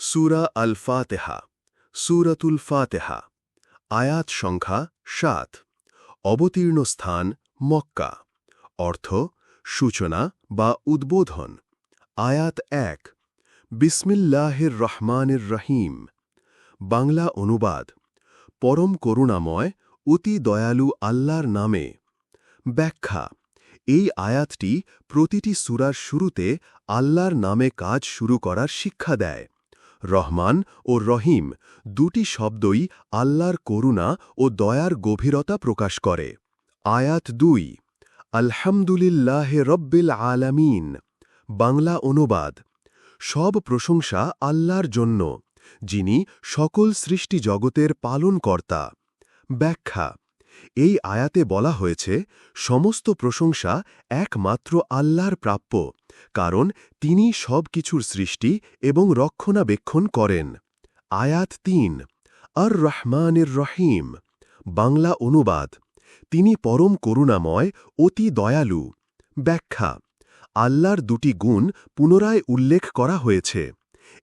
সুরা আল ফাতেহা সুরাতুল ফাতেহা, আয়াত সংখ্যা সাত, অবতীর্ণ স্থান মক্কা, অর্থ সূচনা বা উদ্বোধন, আয়াত এক, বিসমিল্লাহির রহমানির রহিম, বাংলা অনুবাদ, পরম করুণাময়, অতি দয়ালু আল্লাহর নামে, ব্যাখ্যা, এই আয়াতটি প্রতিটি সুরার শুরুতে আল্লাহর নামে কাজ শুরু করার শিক্ষা দেয়। রহমান ও রহিম দুটি শব্দই আল্লাহর করুণা ও দয়ার গভীরতা প্রকাশ করে। আয়াত দুই, আলহামদুলিল্লাহে রব্বিল আলামিন। বাংলা অনুবাদ, সব প্রশংসা আল্লাহর জন্য, যিনি সকল সৃষ্টি জগতের পালনকর্তা। ব্যাখ্যা এই আয়াতে বলা হয়েছে, সমস্ত প্রশংসা একমাত্র আল্লাহর প্রাপ্য, কারণ তিনি সব কিছুর সৃষ্টি এবং রক্ষণাবেক্ষণ করেন। আয়াত তিন আর রহমানের রহিম বাংলা অনুবাদ, তিনি পরম করুণাময়, অতি দয়ালু। ব্যাখ্যা, আল্লাহর দুটি গুণ পুনরায় উল্লেখ করা হয়েছে।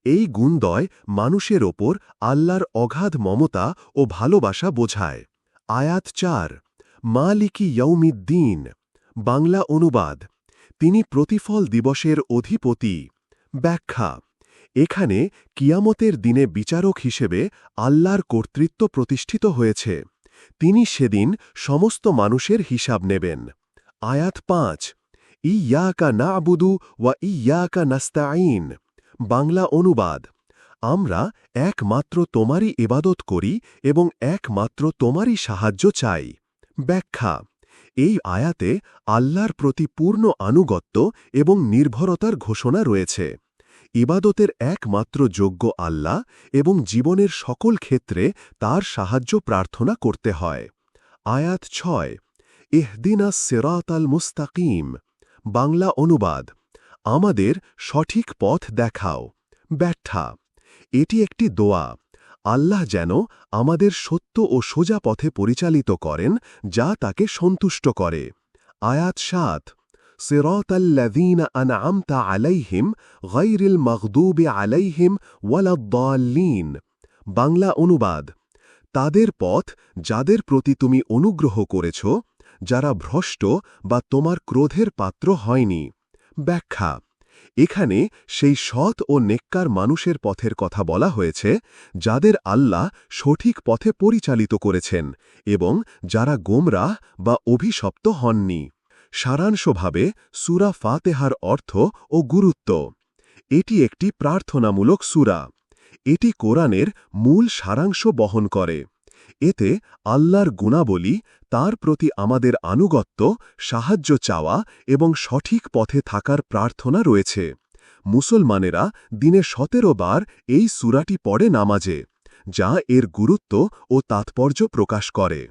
এই গুণদয় মানুষের ওপর আল্লাহর অগাধ মমতা ও ভালোবাসা বোঝায়। আয়াত চার, মালিকি ইয়ৌমিদ্দিন বাংলা অনুবাদ, তিনি প্রতিফল দিবসের অধিপতি, ব্যাখ্যা, এখানে কিয়ামতের দিনে বিচারক হিসেবে আল্লাহর কর্তৃত্ব প্রতিষ্ঠিত হয়েছে, তিনি সেদিন সমস্ত মানুষের হিসাব নেবেন। আয়াত পাঁচ, ইয়াকা না আবুদু ওয়া ইয়াকা নাস্তাইন বাংলা অনুবাদ। আমরা একমাত্র তোমারই ইবাদত করি এবং একমাত্র তোমারই সাহায্য চাই। ব্যাখ্যা, এই আয়াতে আল্লাহর প্রতি পূর্ণ আনুগত্য এবং নির্ভরতার ঘোষণা রয়েছে। ইবাদতের একমাত্র যোগ্য আল্লাহ এবং জীবনের সকল ক্ষেত্রে তার সাহায্য প্রার্থনা করতে হয়। আয়াত ছয় এহদিনা সেরাত আল মুস্তাকিম। বাংলা অনুবাদ, আমাদের সঠিক পথ দেখাও। ব্যাখ্যা এটি একটি দোয়া। আল্লাহ যেন আমাদের সত্য ও সোজা পথে পরিচালিত করেন, যা তাকে সন্তুষ্ট করে। আয়াত সাত সিরতল্লাদীন আন আমতা আলাইহিম গায়রিল মাগদুবি আলাইহিম ওয়ালাদ্দাল্লিন। বাংলা অনুবাদ, তাদের পথ যাদের প্রতি তুমি অনুগ্রহ করেছ, যারা ভ্রষ্ট বা তোমার ক্রোধের পাত্র হয়নি। ব্যাখ্যা এখানে সেই সৎ ও নেককার মানুষের পথের কথা বলা হয়েছে, যাদের আল্লাহ সঠিক পথে পরিচালিত করেছেন এবং যারা গোমরাহ বা অভিশপ্ত হননি। সারাংশভাবে সুরা ফাতেহার অর্থ ও গুরুত্ব। এটি একটি প্রার্থনামূলক সুরা। এটি কোরআনের মূল সারাংশ বহন করে। এতে আল্লাহর গুণাবলী, তার প্রতি আমাদের আনুগত্য, সাহায্য চাওয়া এবং সঠিক পথে থাকার প্রার্থনা রয়েছে। মুসলমানেরা দিনে সতেরো বার এই সুরাটি পড়ে নামাজে, যা এর গুরুত্ব ও তাৎপর্য প্রকাশ করে।